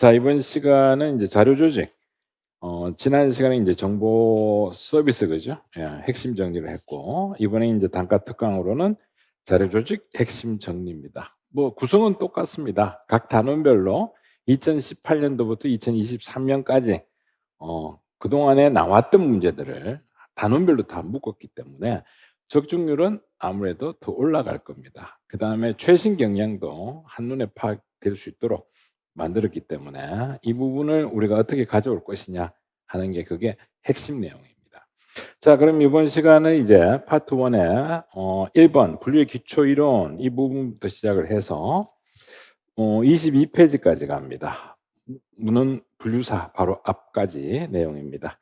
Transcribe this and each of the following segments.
자, 이번 시간은 이제 자료 조직. 어, 지난 시간에 이제 정보 서비스 그죠? 예, 핵심 정리를 했고 이번에 이제 단가 특강으로는 자료 조직 핵심 정리입니다. 뭐 구성은 똑같습니다. 각 단원별로 2018년도부터 2023년까지 어, 그동안에 나왔던 문제들을 단원별로 다 묶었기 때문에 적중률은 아무래도 더 올라갈 겁니다. 그 다음에 최신 경향도 한눈에 파악될 수 있도록 만들었기 때문에 이 부분을 우리가 어떻게 가져올 것이냐 하는 게 그게 핵심 내용입니다. 자, 그럼 이번 시간은 이제 파트 1의 어, 1번 분류의 기초 이론 이 부분부터 시작을 해서 어, 22페이지까지 갑니다. 문은 분류사 바로 앞까지 내용입니다.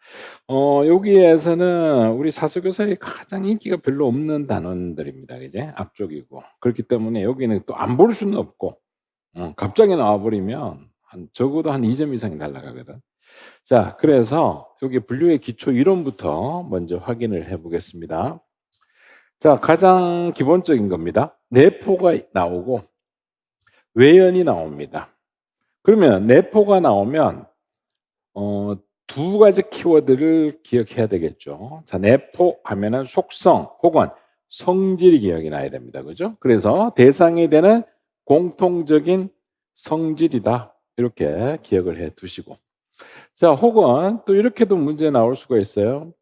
어, 여기에서는 우리 사서교사의 가장 인기가 별로 없는 단원들입니다. 이제 앞쪽이고 그렇기 때문에 여기는 또 안 볼 수는 없고 어, 갑자기 나와버리면 한 적어도 한 2점 이상이 날라가거든. 자, 그래서 여기 분류의 기초 이론부터 먼저 확인을 해보겠습니다. 자, 가장 기본적인 겁니다. 내포가 나오고 외연이 나옵니다. 그러면 내포가 나오면 어, 두 가지 키워드를 기억해야 되겠죠. 자, 내포 하면은 속성 혹은 성질이 기억이 나야 됩니다. 그죠? 그래서 대상이 되는 공통적인 성질이다. 이렇게 기억을 해 두시고. 자, 혹은 또 이렇게도 문제 나올 수가 있어요.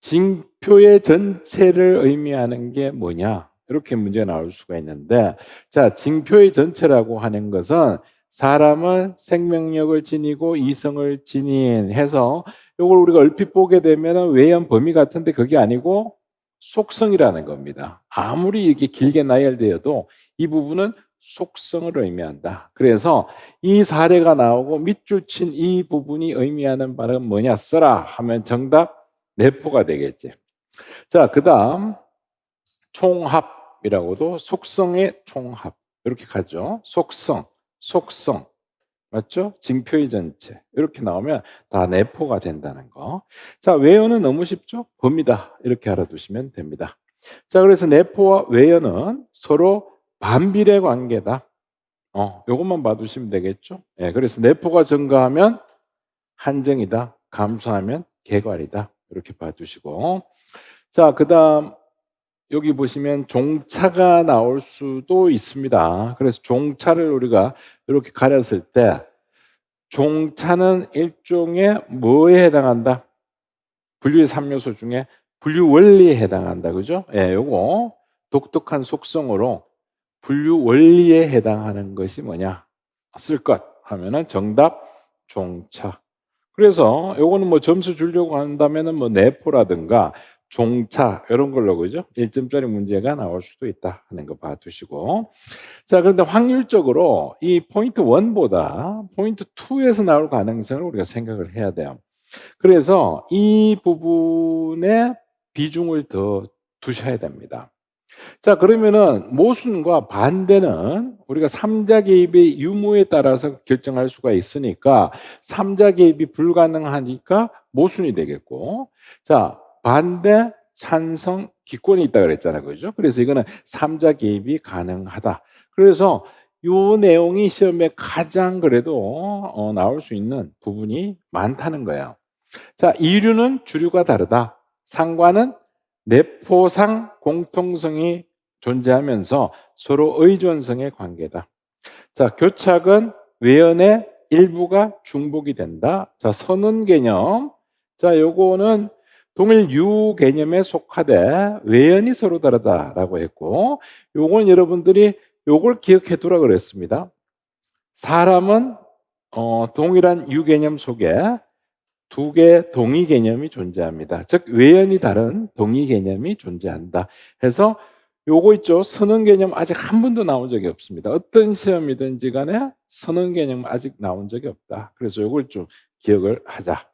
징표의 전체를 의미하는 게 뭐냐? 이렇게 문제 나올 수가 있는데, 자, 징표의 전체라고 하는 것은 사람은 생명력을 지니고 이성을 지닌 해서 이걸 우리가 얼핏 보게 되면 외연 범위 같은데 그게 아니고 속성이라는 겁니다. 아무리 이렇게 길게 나열되어도 이 부분은 속성을 의미한다. 그래서 이 사례가 나오고 밑줄 친 이 부분이 의미하는 바는 뭐냐 써라 하면 정답 내포가 되겠지. 자, 그 다음 총합이라고도 속성의 총합 이렇게 가죠. 속성, 속성 맞죠? 징표의 전체 이렇게 나오면 다 내포가 된다는 거. 자, 외연은 너무 쉽죠? 범위다 이렇게 알아두시면 됩니다. 자, 그래서 내포와 외연은 서로 반비례 관계다. 어, 요것만 봐두시면 되겠죠? 예, 그래서 내포가 증가하면 한정이다. 감소하면 개괄이다. 이렇게 봐두시고. 자, 그 다음, 여기 보시면 종차가 나올 수도 있습니다. 그래서 종차를 우리가 이렇게 가렸을 때, 종차는 일종의 뭐에 해당한다? 분류의 3요소 중에 분류 원리에 해당한다. 그죠? 예, 요거 독특한 속성으로 분류 원리에 해당하는 것이 뭐냐? 쓸 것 하면은 정답 종차. 그래서 요거는 뭐 점수 주려고 한다면은 뭐 내포라든가 종차 이런 걸로 그죠? 1점짜리 문제가 나올 수도 있다 하는 거 봐두시고 자 그런데 확률적으로 이 포인트 1보다 포인트 2에서 나올 가능성을 우리가 생각을 해야 돼요. 그래서 이 부분에 비중을 더 두셔야 됩니다. 자, 그러면은 모순과 반대는 우리가 삼자 개입의 유무에 따라서 결정할 수가 있으니까 삼자 개입이 불가능하니까 모순이 되겠고 자, 반대 찬성 기권이 있다 그랬잖아요. 그죠? 그래서 이거는 삼자 개입이 가능하다. 그래서 요 내용이 시험에 가장 그래도 어, 나올 수 있는 부분이 많다는 거예요. 자, 이류는 주류가 다르다. 상관은 내포상 공통성이 존재하면서 서로 의존성의 관계다. 자, 교착은 외연의 일부가 중복이 된다. 자, 선언 개념. 자, 요거는 동일 유 개념에 속하되 외연이 서로 다르다라고 했고, 요건 여러분들이 요걸 기억해 두라 그랬습니다. 사람은 어, 동일한 유 개념 속에 두 개의 동의 개념이 존재합니다. 즉 외연이 다른 동의 개념이 존재한다. 해서 요거 있죠. 선언 개념 아직 한 번도 나온 적이 없습니다. 어떤 시험이든지 간에 선언 개념 아직 나온 적이 없다. 그래서 요걸 좀 기억을 하자.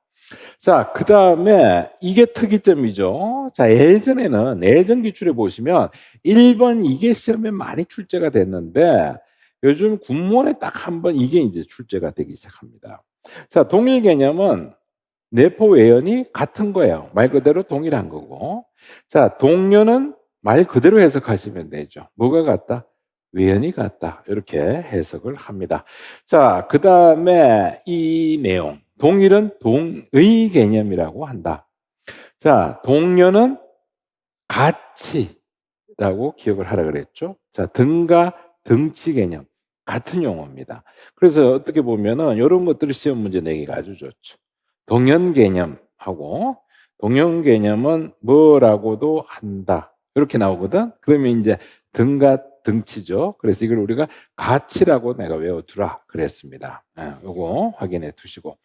자, 그 다음에 이게 특이점이죠. 자, 예전에는 예전 기출에 보시면 1번 이게 시험에 많이 출제가 됐는데 요즘 군무원에 딱 한 번 이게 이제 출제가 되기 시작합니다. 자, 동일 개념은 내포 외연이 같은 거예요. 말 그대로 동일한 거고. 자, 동료는 말 그대로 해석하시면 되죠. 뭐가 같다? 외연이 같다. 이렇게 해석을 합니다. 자, 그 다음에 이 내용. 동일은 동의 개념이라고 한다. 자, 동료는 가치라고 기억을 하라 그랬죠. 자, 등가 등치 개념 같은 용어입니다. 그래서 어떻게 보면은 이런 것들을 시험 문제 내기가 아주 좋죠. 동연 개념하고 동연 개념은 뭐라고도 한다. 이렇게 나오거든. 그러면 이제 등가 등치죠. 그래서 이걸 우리가 가치라고 내가 외워두라 그랬습니다. 예, 요거 확인해 두시고.